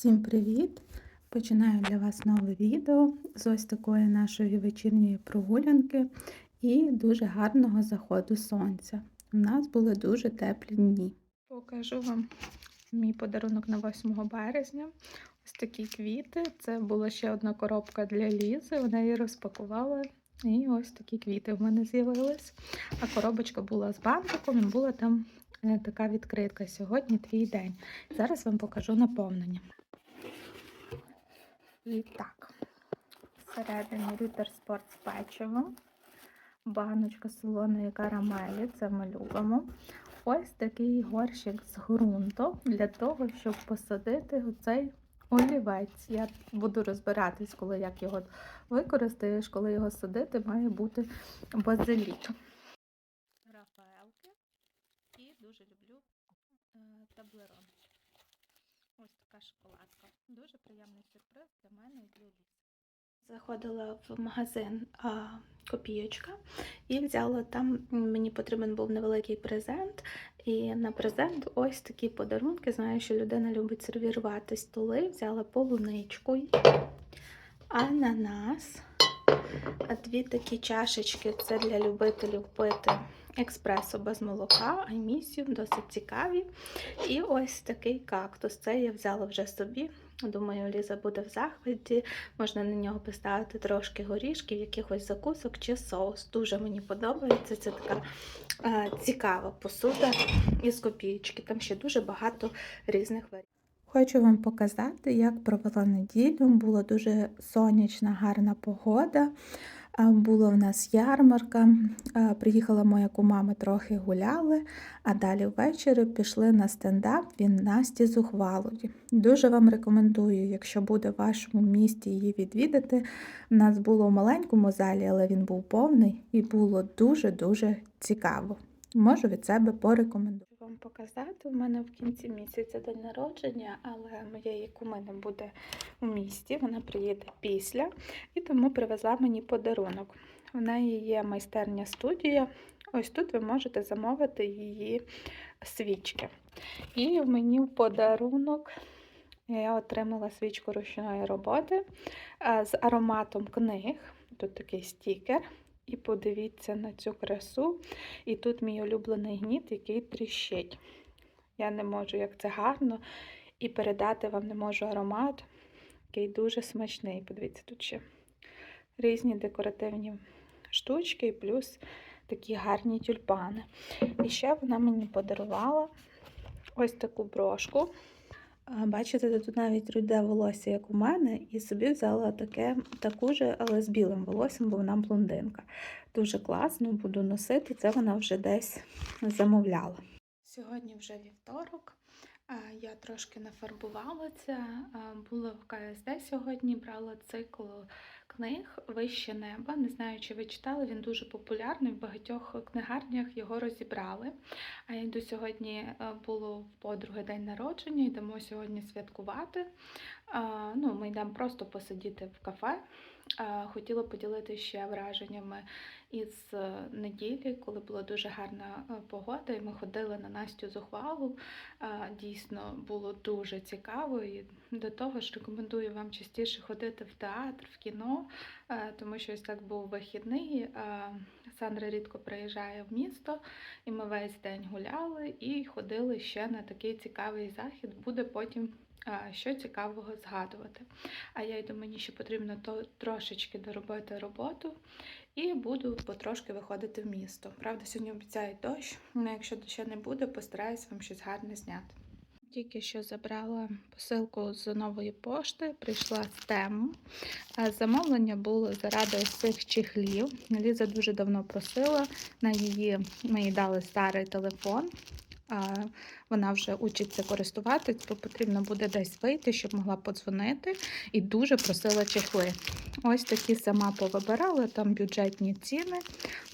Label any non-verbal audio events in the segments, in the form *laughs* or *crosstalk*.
Всім привіт! Починаю для вас нове відео з ось такої нашої вечірньої прогулянки і дуже гарного заходу сонця. У нас були дуже теплі дні. Покажу вам мій подарунок на 8 березня. Ось такі квіти. Це була ще одна коробка для Лізи. Вона її розпакувала. І ось такі квіти в мене з'явились. А коробочка була з бантиком і була там е, така відкритка. Сьогодні твій день. Зараз вам покажу наповнення. І так, всередині Рютер Спорт з печивом, баночка солоної карамелі, це ми любимо. Ось такий горщик з ґрунту для того, щоб посадити оцей олівець. Я буду розбиратись, коли як його використаєш, коли його садити, має бути базилік. Рафаелки і дуже люблю е, таблерон. Така шоколадка. Дуже приємний сюрприз для мене і для Ліси. Заходила в магазин а, копійочка і взяла там, мені потрібен був невеликий презент. І на презент ось такі подарунки. Знаю, що людина любить сервірувати столи. Взяла полуничку, ананас, дві такі чашечки це для любителів пити експресо без молока, аймісію, досить цікаві. І ось такий кактус. Це я взяла вже собі. Думаю, Ліза буде в захваті. Можна на нього поставити трошки горішків, якихось закусок чи соус. Дуже мені подобається. Це така е, цікава посуда із копійки. Там ще дуже багато різних варіантів. Хочу вам показати, як провела неділю. Була дуже сонячна, гарна погода. Була в нас ярмарка, приїхала моя кума, ми трохи гуляли, а далі ввечері пішли на стендап він Насті Зухвалові. Дуже вам рекомендую, якщо буде в вашому місті її відвідати. У нас було в маленькому залі, але він був повний і було дуже-дуже цікаво. Можу від себе порекомендувати. Вам показати, у мене в кінці місяця день народження, але моєї куми не буде у місті, вона приїде після і тому привезла мені подарунок. В неї є майстерня студія. Ось тут ви можете замовити її свічки. І мені в подарунок я отримала свічку ручної роботи з ароматом книг. Тут такий стікер. І подивіться на цю красу. І тут мій улюблений гніт, який тріщить. Я не можу, як це гарно, і передати вам не можу аромат, який дуже смачний. Подивіться, тут ще різні декоративні штучки, і плюс такі гарні тюльпани. І ще вона мені подарувала ось таку брошку. Бачите, тут навіть руде волосся, як у мене, і собі взяла таке, таку же, але з білим волоссям, бо вона блондинка. Дуже класно, буду носити, це вона вже десь замовляла. Сьогодні вже вівторок. Я трошки нафарбувалася. Була в КСД сьогодні, брала цикл книг Вище неба. Не знаю, чи ви читали, він дуже популярний. В багатьох книгарнях його розібрали. А я йду сьогодні було в подруги день народження, йдемо сьогодні святкувати. Ну, Ми йдемо просто посидіти в кафе. Хотіла поділитися ще враженнями із неділі, коли була дуже гарна погода, і ми ходили на Настю зухвалу. Дійсно було дуже цікаво. І до того ж рекомендую вам частіше ходити в театр, в кіно, тому що ось так був вихідний. Сандра рідко приїжджає в місто, і ми весь день гуляли і ходили ще на такий цікавий захід. Буде потім що цікавого згадувати. А я йду, мені ще потрібно то трошечки доробити роботу і буду потрошки виходити в місто. Правда, сьогодні обіцяють дощ, але якщо дощу не буде, постараюсь вам щось гарне зняти. Тільки що забрала посилку з нової пошти, прийшла з тему. Замовлення було заради цих чехлів. Ліза дуже давно просила, на її ми дали старий телефон вона вже учиться користуватись, бо потрібно буде десь вийти, щоб могла подзвонити. І дуже просила чехли. Ось такі сама повибирала, там бюджетні ціни.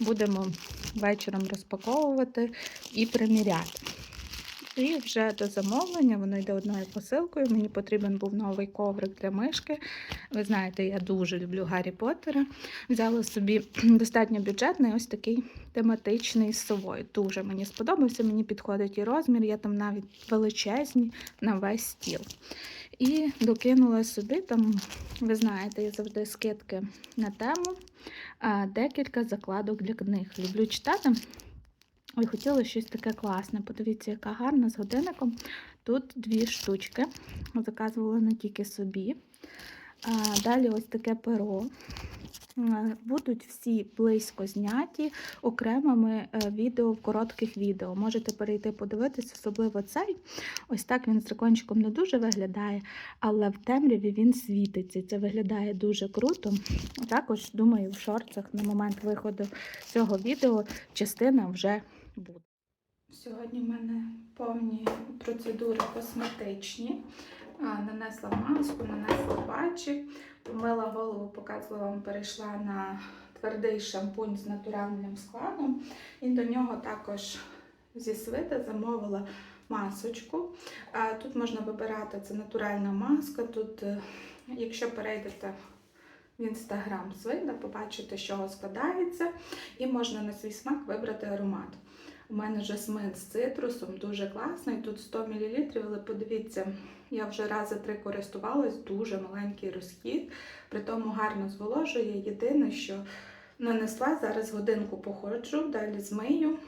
Будемо вечором розпаковувати і приміряти. І вже до замовлення воно йде одною посилкою. Мені потрібен був новий коврик для мишки. Ви знаєте, я дуже люблю Гаррі Поттера. Взяла собі *clears throat* достатньо бюджетний ось такий тематичний з совою. Дуже мені сподобався, мені підходить і розмір, я там навіть величезні на весь стіл. І докинула собі, там, ви знаєте, я завжди скидки на тему, декілька закладок для книг. Люблю читати. І хотіла щось таке класне. Подивіться, яка гарна з годинником. Тут дві штучки. Заказувала не тільки собі. Далі ось таке перо. Будуть всі близько зняті окремими е, відео в коротких відео. Можете перейти подивитись, особливо цей. Ось так він з дракончиком не дуже виглядає, але в темряві він світиться. Це виглядає дуже круто. Також, думаю, в шорцах на момент виходу цього відео частина вже буде. Сьогодні в мене повні процедури косметичні. Нанесла маску, нанесла патчі, помила голову, показувала вам, перейшла на твердий шампунь з натуральним складом. І до нього також зі свита замовила масочку. Тут можна вибирати, це натуральна маска. Тут, е, якщо перейдете в інстаграм свита, побачите, з чого складається, і можна на свій смак вибрати аромат. У мене жасмин з цитрусом, дуже класний. Тут 100 мл, але подивіться, я вже рази три користувалась, дуже маленький розхід, при тому гарно зволожує. Єдине, що нанесла, зараз годинку походжу, далі змию.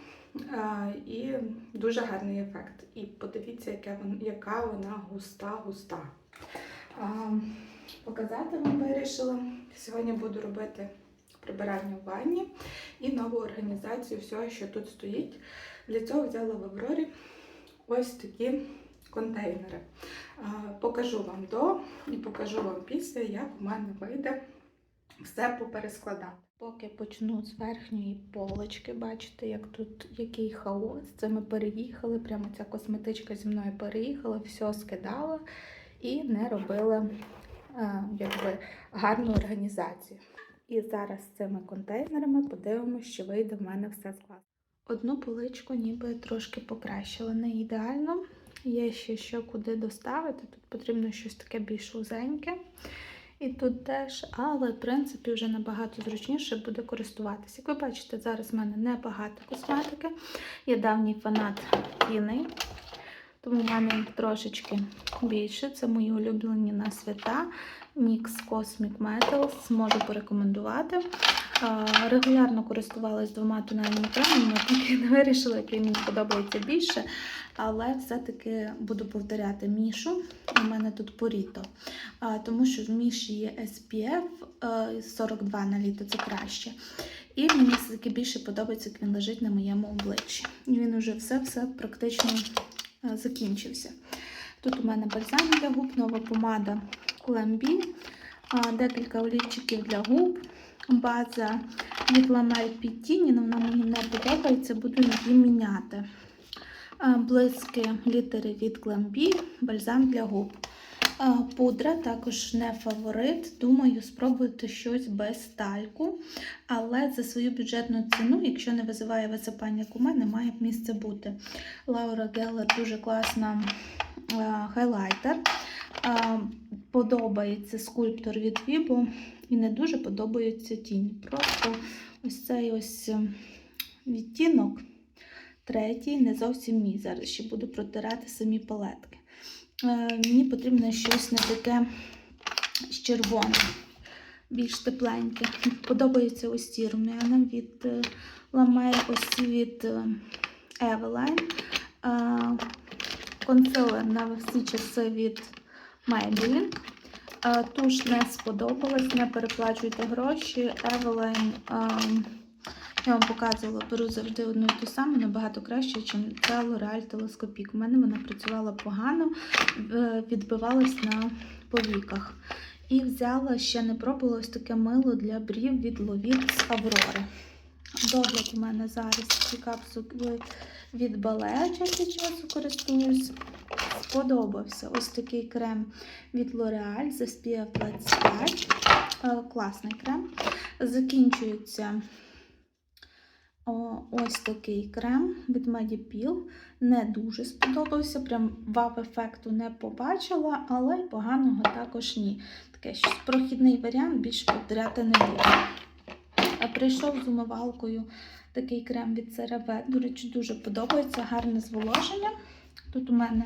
І дуже гарний ефект. І подивіться, яка вона густа-густа. Показати вам вирішила. Сьогодні буду робити прибирання в ванні і нову організацію всього, що тут стоїть. Для цього взяла в Аврорі ось такі контейнери. Покажу вам до і покажу вам після, як у мене вийде все поперескладати. Поки почну з верхньої полочки, бачите, як тут який хаос. Це ми переїхали, прямо ця косметичка зі мною переїхала, все скидала і не робила якби, гарну організацію. І зараз з цими контейнерами подивимося, що вийде в мене все склад. Одну поличку ніби трошки покращила, не ідеально. Є ще що куди доставити. Тут потрібно щось таке більш узеньке. І тут теж, але в принципі вже набагато зручніше буде користуватися. Як ви бачите, зараз в мене небагато косметики. Я давній фанат тіней, тому в мене їх трошечки більше. Це мої улюблені на свята. Mix Cosmic Metals, можу порекомендувати. Регулярно користувалась двома тональними кремами, *laughs* поки не вирішила, який мені подобається більше. Але все-таки буду повторяти мішу. У мене тут поріто. Тому що в міші є SPF е, 42 на літо, це краще. І мені все-таки більше подобається, як він лежить на моєму обличчі. І він вже все-все практично е, закінчився. Тут у мене бальзам для губ, нова помада Ламбі, декілька олівчиків для губ, база від Ламель Пітіні, вона мені не подобається, буду її міняти. А, Блиски літери від Гламбі, бальзам для губ. Пудра також не фаворит. Думаю, спробувати щось без тальку. Але за свою бюджетну ціну, якщо не визиває висипання як у мене, має місце бути. Лаура Геллер дуже класна хайлайтер. Подобається скульптор від Vibo і не дуже подобається тінь. Просто ось цей ось ем, відтінок, третій, не зовсім мій. Зараз ще буду протирати самі палетки. Е, Мені потрібно щось не таке з червоним, більш тепленьке. Подобається ось ці рум'яна від е, ось ці від е, Eveline. Е, Консилер на всі часи від Maybelline. Е, Туш не сподобалась, не переплачуйте гроші. Eveline, ем, я вам показувала, беру завжди одну і ту саму, набагато краще, ніж це L'Oreal Телескопік. У мене вона працювала погано, відбивалась на повіках. І взяла ще не пробувала ось таке мило для брів від Ловіт з Аврори. Догляд у мене зараз ці капсули від Балея час часу користуюсь. Сподобався ось такий крем від L'Oreal з SPF 25. Е, Класний крем. Закінчується ось такий крем від Medipil. Не дуже сподобався. Прям вав-ефекту не побачила, але й поганого також ні. Таке щось прохідний варіант, більше повторяти не буду. Прийшов з умивалкою такий крем від CeraVe. До речі, дуже подобається, гарне зволоження. Тут у мене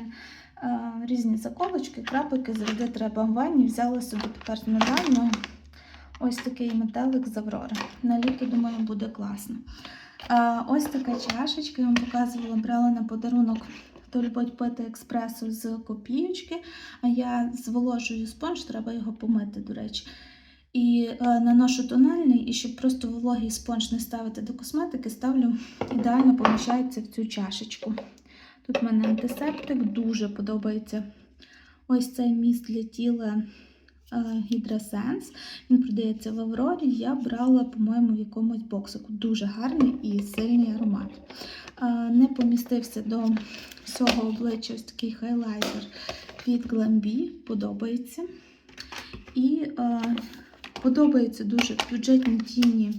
Е, Різні заколочки, крапики завжди треба в ванні. Взяла собі тепер з недавно ось такий метелик з Аврори. На літо, думаю, буде класно. Ось така чашечка, я вам показувала, брала на подарунок. Хто любить пити експресо з копійочки, а я зволожую спонж, треба його помити, до речі. І е, наношу тональний, і щоб просто вологий спонж не ставити до косметики, ставлю ідеально поміщається в цю чашечку. Тут в мене антисептик, дуже подобається ось цей міст для тіла Гідрасенс. Він продається в Аврорі. Я брала, по-моєму, в якомусь боксику. Дуже гарний і сильний аромат. Е, Не помістився до всього обличчя ось такий хайлайтер від Glambi. Подобається. І е, подобається дуже бюджетні тіні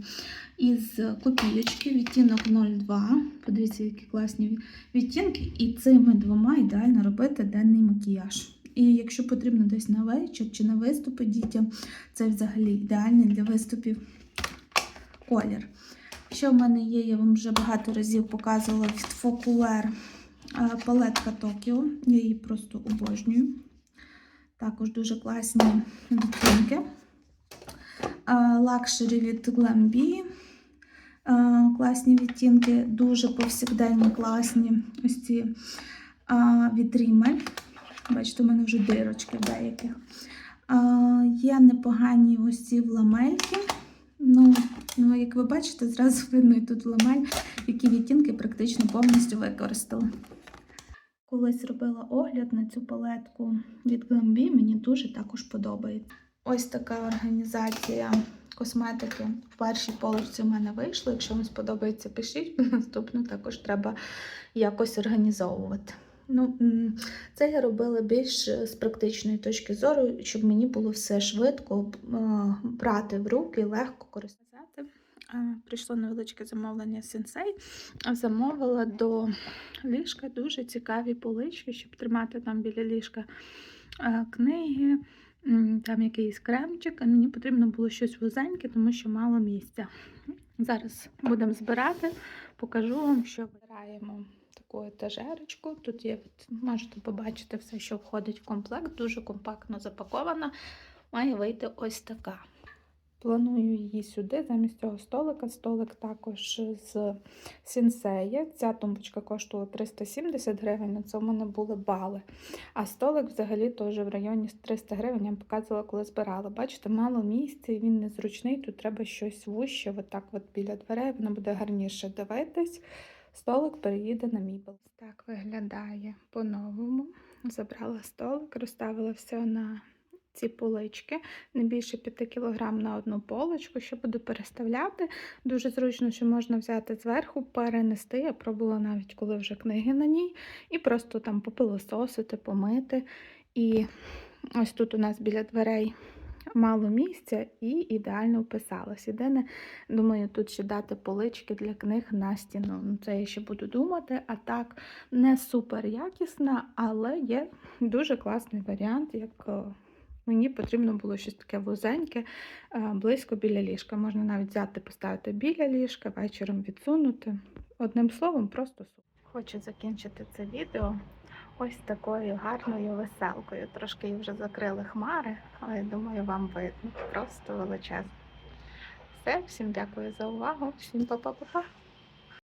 із копійочки, відтінок 02. Подивіться, які класні відтінки. І цими двома ідеально робити денний макіяж. І якщо потрібно десь на вечір чи на виступи дітям, це взагалі ідеальний для виступів колір. Що в мене є, я вам вже багато разів показувала від Фокулер палетка Токіо. Я її просто обожнюю. Також дуже класні відтінки. Лакшері від Glambi. А, Класні відтінки, дуже повсякденні, класні. Ось ці а, від Rimmel. Бачите, у мене вже дирочки деяких. А, Є непогані ось ці ламельки. Ну, ну, як ви бачите, зразу *laughs* видно і тут ламель, які відтінки практично повністю використала. Колись робила огляд на цю палетку від Glambi, мені дуже також подобається. Ось така організація косметики в першій полочці в мене вийшло. Якщо вам сподобається, пишіть. *laughs* Наступну також треба якось організовувати. Ну, це я робила більш з практичної точки зору, щоб мені було все швидко е, брати в руки, легко користуватися. Е, Прийшло невеличке замовлення сенсей. Замовила до ліжка дуже цікаві полички, щоб тримати там біля ліжка е, книги, там якийсь кремчик. Мені потрібно було щось вузеньке, тому що мало місця. Зараз будемо збирати, покажу вам, що вибираємо таку етажерочку. Тут є, можете побачити все, що входить в комплект, дуже компактно запакована. Має вийти ось така. Планую її сюди, замість цього столика. Столик також з сінсеї. Ця тумбочка коштувала 370 гривень, це в мене були бали. А столик взагалі теж в районі 300 гривень, я вам показувала, коли збирала. Бачите, мало місця, він незручний, тут треба щось вуще, отак от біля дверей, воно буде гарніше дивитись. Столик переїде на мібел. Так виглядає по-новому. Забрала столик, розставила все на ці полички. Не більше 5 кг на одну полочку, що буду переставляти. Дуже зручно, що можна взяти зверху, перенести. Я пробувала навіть, коли вже книги на ній, і просто там попилососити, помити. І ось тут у нас біля дверей мало місця і ідеально вписалась. Єдине, думаю, тут ще дати полички для книг на стіну. Ну, Це я ще буду думати, а так не супер якісна, але є дуже класний варіант, як. е, Мені потрібно було щось таке вузеньке, е, близько біля ліжка. Можна навіть взяти, поставити біля ліжка, вечором відсунути. Одним словом, просто супер. Хочу закінчити це відео ось такою гарною веселкою. Трошки її вже закрили хмари, але я думаю, вам видно. Просто величезно. Все, всім дякую за увагу, всім па-па-па-па.